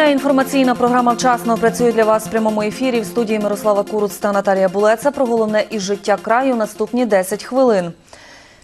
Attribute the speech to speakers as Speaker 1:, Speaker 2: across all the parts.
Speaker 1: Дня. Інформаційна програма вчасно працює для вас в прямому ефірі в студії Мирослава Куруц та Наталія Булеца. Про головне із життя краю наступні 10 хвилин.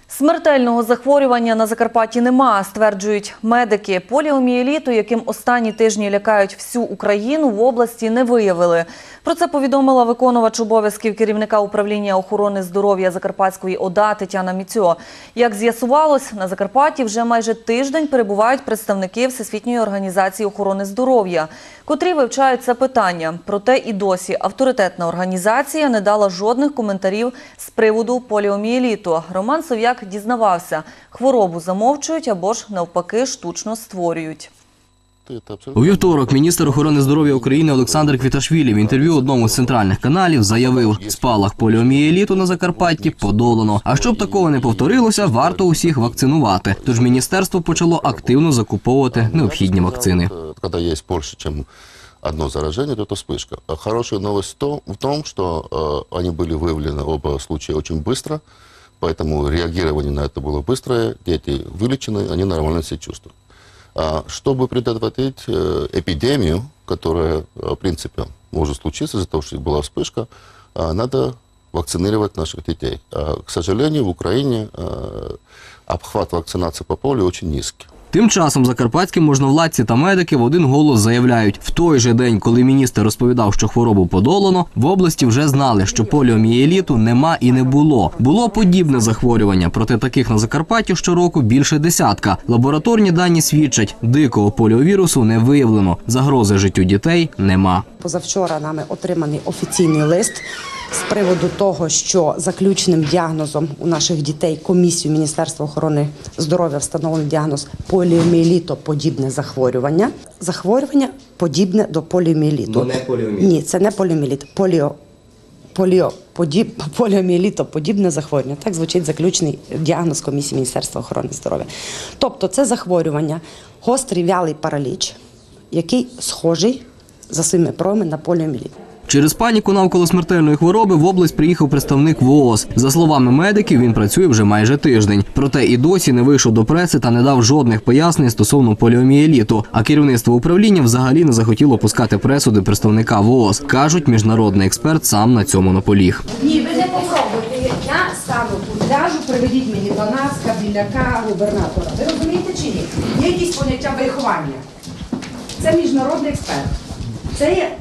Speaker 1: Смертельного захворювання на Закарпатті нема, стверджують медики. Поліомієліту, яким останні тижні лякають всю Україну, в області не виявили. Про це повідомила виконувач обов'язків керівника управління охорони здоров'я Закарпатської ОДА Тетяна Міцьо. Як з'ясувалось, на Закарпатті вже майже тиждень перебувають представники Всесвітньої організації охорони здоров'я, котрі вивчають це питання. Проте і досі авторитетна організація не дала жодних коментарів з приводу поліомієліту. Роман Сов'як дізнавався, хворобу замовчують або ж навпаки штучно створюють.
Speaker 2: У вівторок міністр охорони здоров'я України Олександр Квіташвілі в інтерв'ю одному з центральних каналів заявив, спалах поліомієліту на Закарпатті подолано. А щоб такого не повторилося, варто усіх вакцинувати. Тож міністерство почало активно закуповувати необхідні вакцини.
Speaker 3: Э, Когда есть больше, чем одно заражение, то это вспышка. А Хорошая новость в том, в том что э, они были выявлены оба случая очень быстро, поэтому реагирование на это было быстрое, дети вылечены, они нормально себя чувствуют. А, Чтобы предотвратить э, эпидемию, которая, э, в принципе, может случиться из-за того, что была вспышка, а, надо вакцинировать наших детей. А, К сожалению, в Украине э, обхват вакцинации по полио очень низкий.
Speaker 2: Тим часом закарпатські можновладці та медики в один голос заявляють, в той же день, коли міністр розповідав, що хворобу подолано, в області вже знали, що поліомієліту нема і не було. Було подібне захворювання, проте таких на Закарпатті щороку більше десятка. Лабораторні дані свідчать, дикого поліовірусу не виявлено. Загрози життю дітей нема.
Speaker 4: Позавчора нами отриманий офіційний лист з приводу того, що заключним діагнозом у наших дітей комісію Міністерства охорони здоров'я встановлений діагноз поліоміелітоподібне захворювання. Захворювання подібне до поліоміеліту.
Speaker 2: Ну, не поліомієліт.
Speaker 4: Ні, це не поліоміеліт. Поліо. Поліо, подіб, поліоміелітоподібне захворювання. Так звучить заключний діагноз комісії Міністерства охорони здоров'я. Тобто це захворювання, гострий вялий параліч, який схожий за своїми проявами на поліоміеліт.
Speaker 2: Через паніку навколо смертельної хвороби в область приїхав представник ВООЗ. За словами медиків, він працює вже майже тиждень. Проте і досі не вийшов до преси та не дав жодних пояснень стосовно поліомієліту. А керівництво управління взагалі не захотіло пускати пресу до представника ВООЗ. кажуть, міжнародний експерт сам на цьому наполіг.
Speaker 5: Ні, ви не попробуйте. Я стану тут, ляжу, приведіть мені до нас, кабіляка, губернатора. Ви розумієте чи ні? Є якісь поняття виховання. Це міжнародний експерт. Це є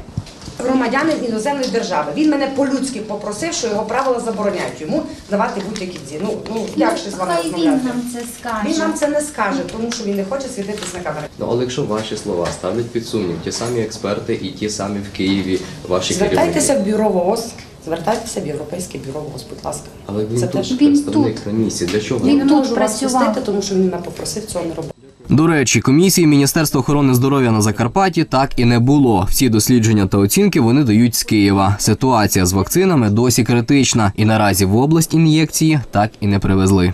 Speaker 5: громадянин іноземної держави. Він мене по-людськи попросив, що його правила забороняють йому давати будь-які дзві. Ну, ну як ще з вами
Speaker 6: Хай він нам це скаже.
Speaker 5: Він нам це не скаже, тому що він не хоче світитись на камері.
Speaker 7: Ну, але якщо ваші слова ставлять під сумнів, ті самі експерти і ті самі в Києві, ваші
Speaker 5: Звертайтеся
Speaker 7: керівники.
Speaker 5: в бюро ВООЗ, звертайтеся в Європейське бюро ВООЗ, будь ласка.
Speaker 7: Але він
Speaker 5: Це
Speaker 7: тут
Speaker 5: теж-
Speaker 6: Він
Speaker 7: представник
Speaker 6: тут.
Speaker 7: на місці. Для чого?
Speaker 6: Він
Speaker 5: не
Speaker 6: тут
Speaker 5: можу вас
Speaker 6: працював.
Speaker 5: пустити, тому що він мене попросив цього не робити.
Speaker 2: До речі, комісії Міністерства охорони здоров'я на Закарпатті так і не було. Всі дослідження та оцінки вони дають з Києва. Ситуація з вакцинами досі критична, і наразі в область ін'єкції так і не привезли.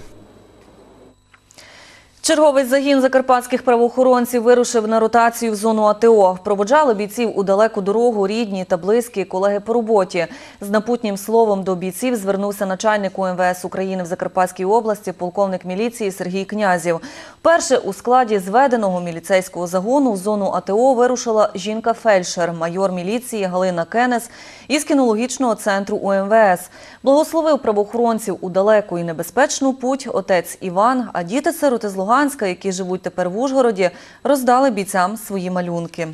Speaker 1: Черговий загін закарпатських правоохоронців вирушив на ротацію в зону АТО. Проводжали бійців у далеку дорогу, рідні та близькі, колеги по роботі. З напутнім словом до бійців звернувся начальник УМВС України в Закарпатській області, полковник міліції Сергій Князів. Перше у складі зведеного міліцейського загону в зону АТО вирушила жінка-фельдшер, майор міліції Галина Кенес із кінологічного центру УМВС. Благословив правоохоронців у далеку і небезпечну путь отець Іван, а діти-сироти з Луганська, які живуть тепер в Ужгороді, роздали бійцям свої малюнки.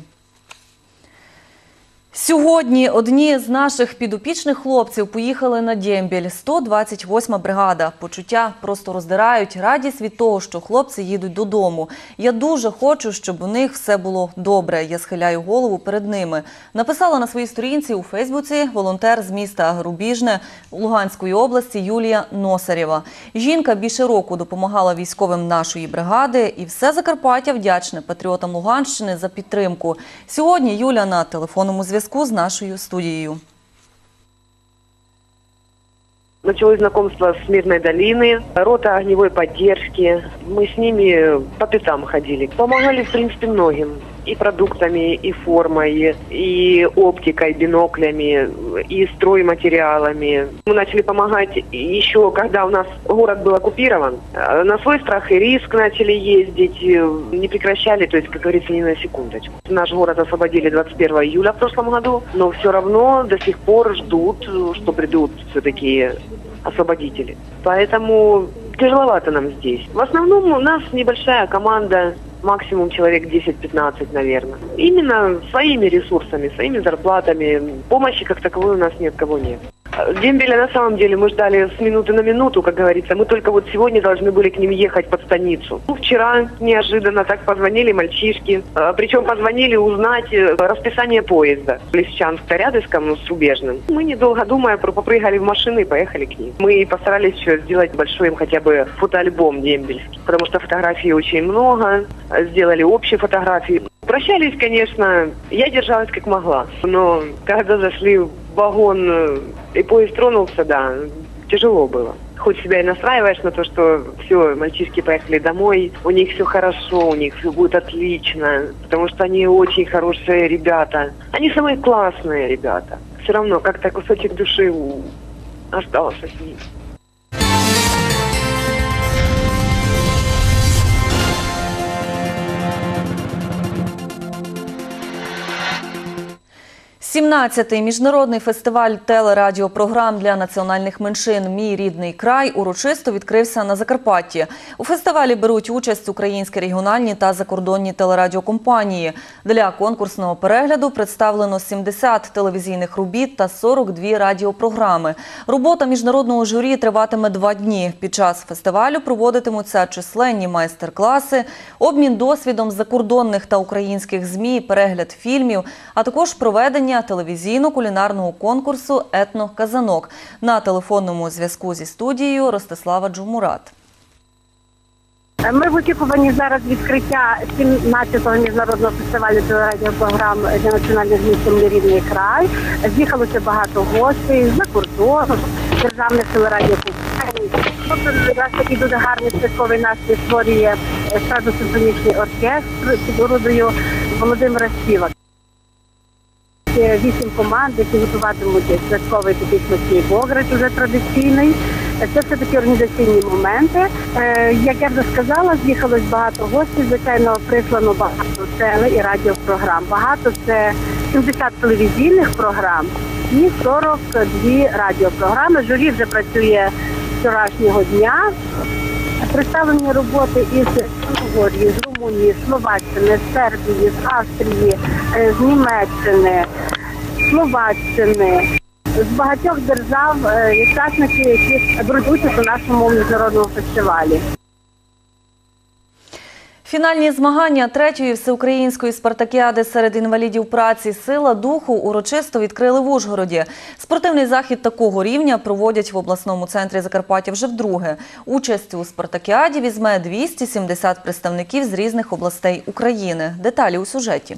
Speaker 1: Сьогодні одні з наших підопічних хлопців поїхали на Дємбіль. 128 бригада. Почуття просто роздирають. Радість від того, що хлопці їдуть додому. Я дуже хочу, щоб у них все було добре. Я схиляю голову перед ними. Написала на своїй сторінці у Фейсбуці волонтер з міста Рубіжне Луганської області Юлія Носарєва. Жінка більше року допомагала військовим нашої бригади, і все Закарпаття вдячне патріотам Луганщини за підтримку. Сьогодні Юля на телефонному зв'язку з нашою студією.
Speaker 8: Началось знакомство с Мирной долины, рота огневой поддержки. Мы с ними по пятам ходили. Помогали, в принципе, многим. И продуктами, и формой, и оптикой, биноклями, и стройматериалами. Мы начали помогать еще, когда у нас город был оккупирован. Э, На свой страх и риск начали ездить, э, не прекращали, то есть, как говорится, ни на секундочку. Наш город освободили 21 июля в прошлом году, но все равно до сих пор ждут, что придут все-таки освободители. Поэтому тяжеловато нам здесь. В основном у нас небольшая команда, максимум человек 10-15, наверное. Именно своими ресурсами, своими зарплатами. Помощи как таковой у нас ни от кого нет. Дембеля на самом деле мы ждали с минуты на минуту, как говорится. Мы только вот сегодня должны были к ним ехать под станицу. Ну, вчера неожиданно так позвонили мальчишки. А, Причем позвонили узнать э, расписание поезда. Лисичанск рядышком с Рубежным. Мы, недолго думая, попрыгали в машины и поехали к ним. Мы постарались еще сделать большой им хотя бы фотоальбом дембельский. Потому что фотографий очень много. Сделали общие фотографии. Прощались, конечно, я держалась как могла. Но когда зашли в вагон э, и поезд тронулся, да, тяжело было. Хоть себя и настраиваешь на то, что все, мальчишки поехали домой, у них все хорошо, у них все будет отлично, потому что они очень хорошие ребята. Они самые классные ребята. Все равно как-то кусочек души остался с ними.
Speaker 1: Сімнадцятий міжнародний фестиваль телерадіопрограм для національних меншин Мій рідний край урочисто відкрився на Закарпатті. У фестивалі беруть участь українські регіональні та закордонні телерадіокомпанії. Для конкурсного перегляду представлено 70 телевізійних робіт та 42 радіопрограми. Робота міжнародного журі триватиме два дні. Під час фестивалю проводитимуться численні майстер-класи, обмін досвідом закордонних та українських змі, перегляд фільмів, а також проведення телевізійно-кулінарного конкурсу Етно-казанок на телефонному зв'язку зі студією Ростислава Джумурат.
Speaker 6: Ми в очікуванні зараз відкриття 17-го міжнародного фестивалю телерадіопрограм для національних «Мій рідний край. З'їхалося багато гостей з-за кордону, державних телерадіокомпаній. Тобто якраз такий дуже гарний святковий настрій створює симфонічний оркестр під орудою Володимира Співака. Вісім команд, які готуватимуть святковий такий смачний бограч, уже традиційний. Це все такі організаційні моменти. Е, як я вже сказала, з'їхалось багато гостей. Звичайно, прислано багато теле і радіопрограм. Багато це 70 телевізійних програм і 42 радіопрограми. Журі вже працює з вчорашнього дня. Представлені роботи із Угорії, з Румунії, з Словаччини, з Сербії, з Австрії, е, з Німеччини, Словаччини, з багатьох держав е, учасники, які беруть участь у нашому міжнародному фестивалі.
Speaker 1: Фінальні змагання третьої всеукраїнської спартакіади серед інвалідів праці Сила духу урочисто відкрили в Ужгороді. Спортивний захід такого рівня проводять в обласному центрі Закарпаття вже вдруге. Участь у спартакіаді візьме 270 представників з різних областей України. Деталі у сюжеті.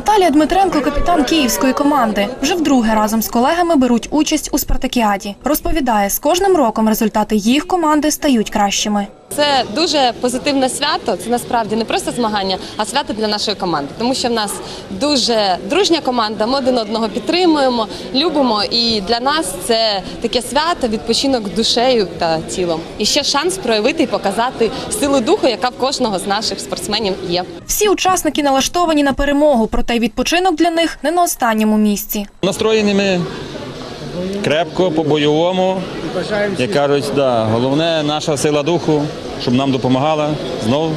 Speaker 9: Наталія Дмитренко, капітан київської команди, вже вдруге разом з колегами беруть участь у спартакіаді. Розповідає, з кожним роком результати їх команди стають кращими.
Speaker 10: Це дуже позитивне свято. Це насправді не просто змагання, а свято для нашої команди, тому що в нас дуже дружня команда. Ми один одного підтримуємо, любимо. І для нас це таке свято, відпочинок душею та тілом. І ще шанс проявити і показати силу духу, яка в кожного з наших спортсменів є.
Speaker 9: Всі учасники налаштовані на перемогу, проте відпочинок для них не на останньому місці.
Speaker 11: Настроєні ми крепко, по-бойовому. Як кажуть, да, головне наша сила духу, щоб нам допомагала знову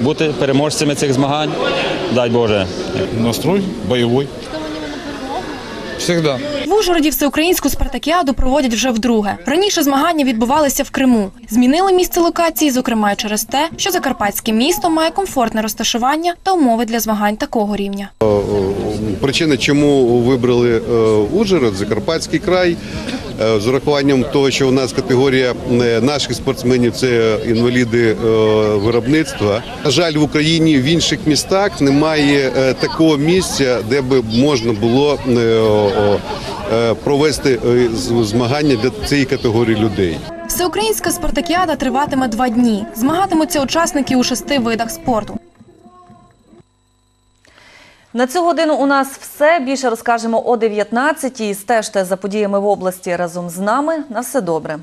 Speaker 11: бути переможцями цих змагань. Дай Боже.
Speaker 12: Настрой боевой. Всегда.
Speaker 9: В Ужгороді всеукраїнську спартакіаду проводять вже вдруге. Раніше змагання відбувалися в Криму. Змінили місце локації, зокрема й через те, що закарпатське місто має комфортне розташування та умови для змагань такого рівня.
Speaker 13: Причина, чому вибрали е, Ужгород, Закарпатський край, е, з урахуванням того, що у нас категорія е, наших спортсменів це інваліди е, виробництва. На жаль, в Україні в інших містах немає е, такого місця, де би можна було е, е, провести е, змагання для цієї категорії людей.
Speaker 9: Всеукраїнська спартакіада триватиме два дні. Змагатимуться учасники у шести видах спорту.
Speaker 1: На цю годину у нас все. Більше розкажемо о 19-й. Стежте за подіями в області разом з нами. На все добре.